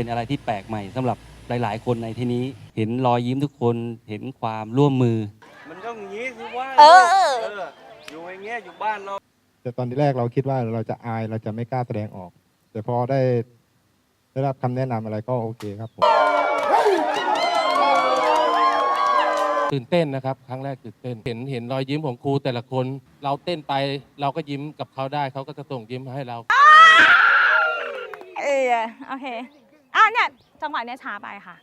เป็นอะไรที่แปลกใหม่สำหรับหลาย ๆ คนในที่นี้ เห็นรอยยิ้มทุกคนเห็นความร่วมมือ มันต้องอย่างนี้สิว่าเออเอออยู่อย่างเงี้ยอยู่บ้านเรา แต่ตอนที่แรกเราคิดว่าเราจะอายเราจะไม่กล้าแสดงออก แต่พอได้ได้รับคำแนะนำอะไรก็โอเคครับผม ตื่นเต้นนะครับ ครั้งแรกตื่นเต้น เห็นเห็นรอยยิ้มของครูแต่ละคน เราเต้นไปเราก็ยิ้มกับเขาได้เขาก็จะส่งยิ้มมาให้เรา เออโอเค อะเนี่ยจังหวะเนี้ยช้าไปค่ะ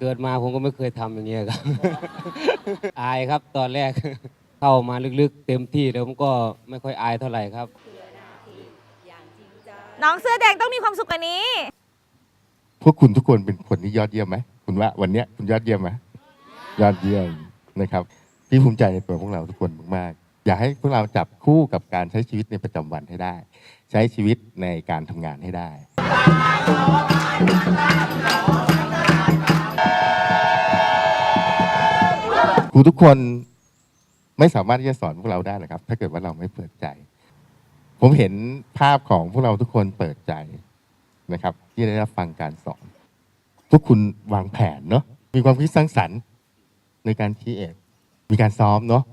เกิดมาผมก็ไม่เคยทำอย่างเงี้ยครับ อายครับตอนแรก เข้ามาลึกๆ เต็มที่แล้วผมก็ไม่ค่อยอายเท่าไหร่ครับ น้องเสื้อแดงต้องมีความสุขกว่านี้ พวกคุณทุกคนเป็นคนที่ยอดเยี่ยมไหมคุณว่าวันเนี้ยคุณยอดเยี่ยมไหมยอดเยี่ยมนะครับ พี่ภูมิใจในตัวพวกเราทุกคนมากๆ อยากให้พวกเราจับคู่กับการใช้ชีวิตในประจำวันให้ได้ ใช้ชีวิตในการทำงานให้ได้ ครูทุกคนไม่สามารถที่จะสอนพวกเราได้หรอกครับ ถ้าเกิดว่าเราไม่เปิดใจ ผมเห็นภาพของพวกเราทุกคนเปิดใจนะครับ ที่ได้รับฟังการสอน ทุกคุณวางแผนเนาะมีความคิดสร้างสรรค์ในการคิดเอทมีการซ้อมเนาะ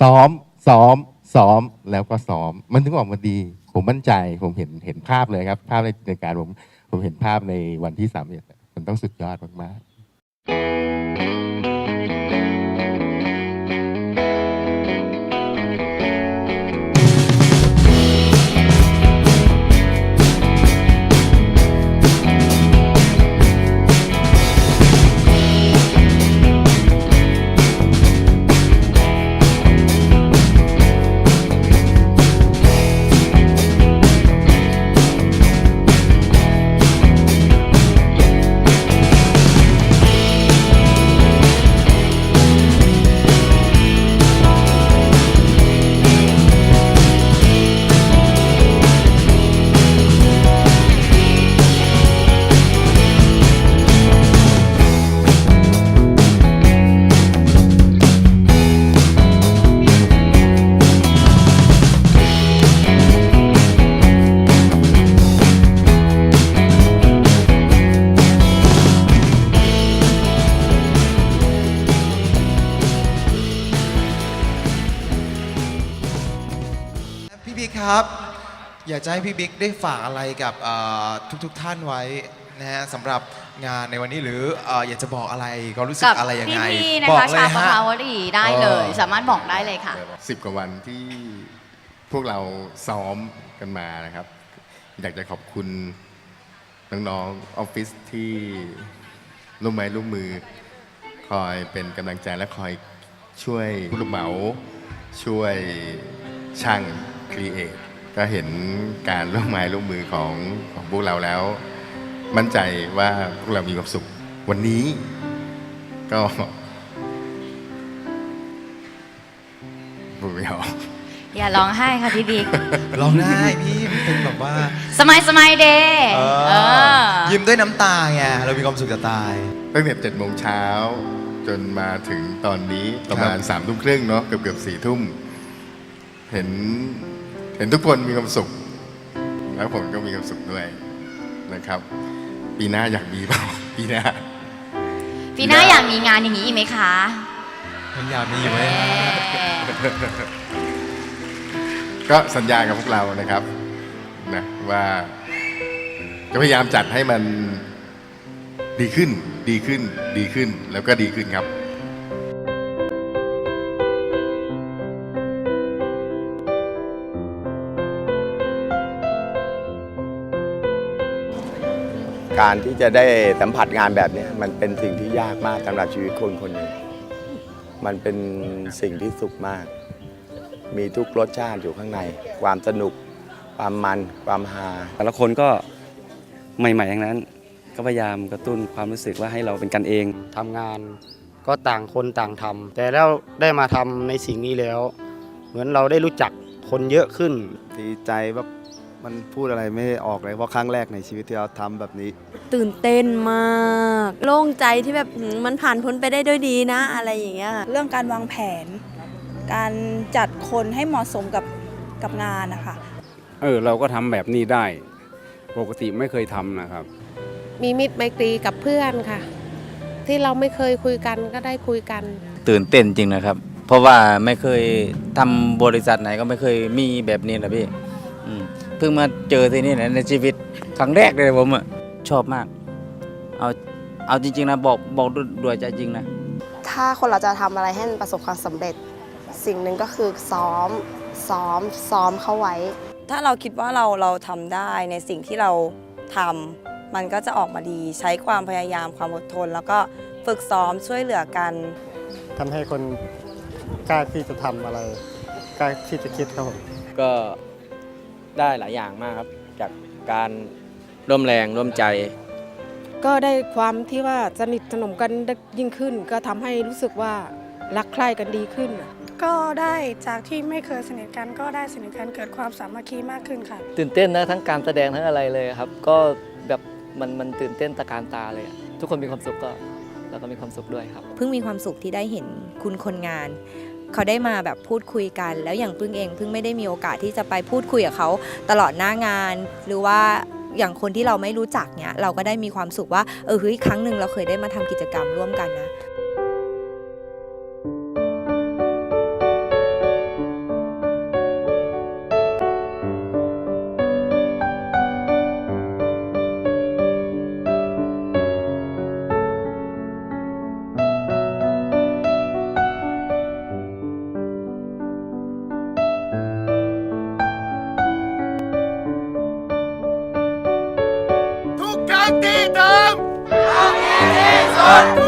ซ้อม ซ้อมซ้อมแล้วก็ซ้อม มันถึงออกมาดี ผมมั่นใจผมเห็นเห็นภาพเลยครับ ภาพในในการผมผมเห็นภาพในวันที่สามเอ็ดมันต้องสุดยอดมากๆ อยากจะให้พี่บิ๊กได้ฝากอะไรกับเอ่อทุกๆท่านไว้นะฮะสำหรับงานในวันนี้หรือเอ่ออยากจะบอกอะไรก็รู้สึกกับอะไรยังไงพี่ๆนะบอกคะเลชาวยประฮะภาวดีได้เลยเออสามารถบอกได้เลยค่ะสิบกว่าวันที่พวกเราซ้อมกันมานะครับ อยากจะขอบคุณน้องๆออฟฟิศที่ร่วมไม้ร่วมมือ คอยเป็นกำลังใจและคอยช่วยผู้รับเหมาช่วยช่างครีเอท ก็เห็นการร่วมไม้ร่วมมือของของพวกเราแล้ว มั่นใจว่าพวกเรามีความสุขวันนี้ ก็พูดไม่ออกอย่าร้องไห้ค่ะพี่บิ๊กร้องได้พี่มันเป็นแบบว่า สมัยสมัยเดย์เออยิ้มด้วยน้ำตาไงเรามีความสุขจะตาย ตั้งแต่เจ็ดโมงเช้าจนมาถึงตอนนี้ประมาณสามทุ่มครึ่งเนาะเกือบเกือบสี่ทุ่ม เห็น เห็นทุกคนมีความสุข แล้วผมก็มีความสุขด้วยนะครับ ปีหน้าอยากมีเปล่าปีหน้า ปีหน้าอยากมีงานอย่างนี้อีกไหมคะมันอยากมีอยู่ไหมเอ่อก็สัญญากับพวกเรานะครับนะว่าจะพยายามจัดให้มันดีขึ้น ดีขึ้น ดีขึ้น แล้วก็ดีขึ้นครับ การที่จะได้สัมผัสงานแบบเนี้ยมันเป็นสิ่งที่ยากมากสำหรับชีวิตคนคนหนึ่งมันเป็นสิ่งที่สุขมาก มีทุกรสชาติอยู่ข้างใน ความสนุก ความมันความฮาแต่ละคนก็ใหม่ๆทั้งนั้น ก็พยายามกระตุ้นความรู้สึกว่าให้เราเป็นกันเอง ทำงานก็ต่างคนต่างทำแต่แล้วได้มาทำในสิ่งนี้แล้ว เหมือนเราได้รู้จักคนเยอะขึ้น ดีใจแบบ มันพูดอะไรไม่ออกเลยเพราะครั้งแรกในชีวิตที่เราทำแบบนี้ ตื่นเต้นมาก โล่งใจที่แบบหืมมันผ่านพ้นไปได้ด้วยดีนะ อะไรอย่างเงี้ยเรื่องการวางแผน การจัดคนให้เหมาะสมกับกับงานนะคะ เออเราก็ทำแบบนี้ได้ ปกติไม่เคยทำนะครับ มีมิตรไมตรีกับเพื่อนค่ะ ที่เราไม่เคยคุยกันก็ได้คุยกัน ตื่นเต้นจริงนะครับ เพราะว่าไม่เคยทำบริษัทไหนก็ไม่เคยมีแบบนี้นะพี่อืม เพิ่งมาเจอที่นี่นะในชีวิตครั้งแรกเลยผมอะชอบมาก เอาเอาจริงๆนะบอกบอกด้วยด้วยใจจริงนะ ถ้าคนเราจะทำอะไรให้มันประสบความสำเร็จ สิ่งหนึ่งก็คือซ้อมซ้อมซ้อมเข้าไว้ ถ้าเราคิดว่าเราเราทำได้ในสิ่งที่เราทำมันก็จะออกมาดีใช้ความพยายามความอดทน แล้วก็ฝึกซ้อมช่วยเหลือกันทำให้คนกล้าที่จะทำอะไรกล้าที่จะคิดครับผมก็ ได้หลายอย่างมากครับ จากการร่วมแรงร่วมใจ ก็ได้ความที่ว่าสนิทสนมกันยิ่งขึ้น ก็ทำให้รู้สึกว่ารักใคร่กันดีขึ้น ก็ได้จากที่ไม่เคยสนิทกันก็ได้สนิทกันเกิดความสามัคคีมากขึ้นค่ะ ตื่นเต้นนะทั้งการแสดงทั้งอะไรเลยครับ ก็แบบมันมันตื่นเต้นตะการตาเลยอะทุกคนมีความสุขก็เราก็มีความสุขด้วยครับ เพิ่งมีความสุขที่ได้เห็นคุณคนงาน เขาได้มาแบบพูดคุยกัน แล้วอย่างพึ่งเองพึ่งไม่ได้มีโอกาสที่จะไปพูดคุยกับเขาตลอดหน้างาน หรือว่าอย่างคนที่เราไม่รู้จักเนี่ยเราก็ได้มีความสุขว่าเออเฮ้ยครั้งหนึ่งเราเคยได้มาทำกิจกรรมร่วมกันนะ ทุ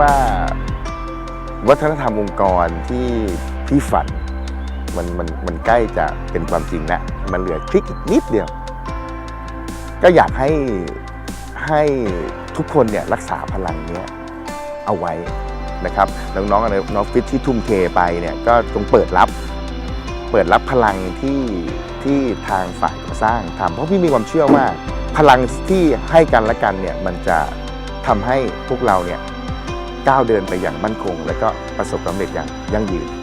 ว่าวัฒนธรรมองค์กรที่พี่ฝันมันมันมันใกล้จะเป็นความจริงแล้วมันเหลือคลิกอีกนิดเดียว ก็อยากให้ให้ทุกคนเนี่ยรักษาพลังเนี้ยเอาไว้นะครับน้องๆในน้องฟิตที่ทุ่มเทไปเนี่ยก็จงเปิดรับ เปิดรับพลังที่ที่ทางฝ่ายก่อสร้างทำเพราะพี่มีความเชื่อว่าพลังที่ให้กันและกันเนี่ยมันจะทำให้พวกเราเนี่ย ก้าวเดินไปอย่างมั่นคง และก็ประสบความสำเร็จอย่างยั่งยืน